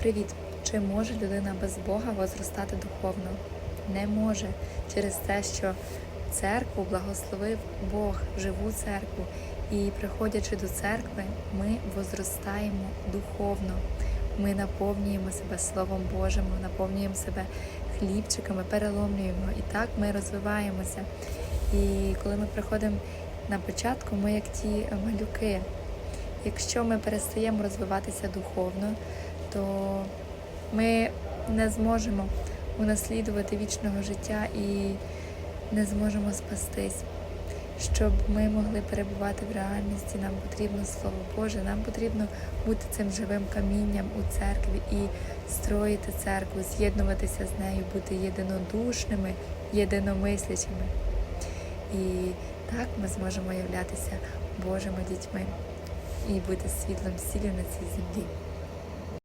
Привіт! Чи може людина без Бога возростати духовно? Не може через те, що церкву благословив Бог, живу церкву, і приходячи до церкви, ми возростаємо духовно. Ми наповнюємо себе Словом Божим, наповнюємо себе хлібчиками, переломлюємо, і так ми розвиваємося. І коли ми приходимо на початку, ми як ті малюки. Якщо ми перестаємо розвиватися духовно, то ми не зможемо унаслідувати вічного життя і не зможемо спастись. Щоб ми могли перебувати в реальності, нам потрібно Слово Боже, нам потрібно бути цим живим камінням у церкві і строїти церкву, з'єднуватися з нею, бути єдинодушними, єдиномислячими. І так ми зможемо являтися Божими дітьми і бути світлом сіллю на цій землі.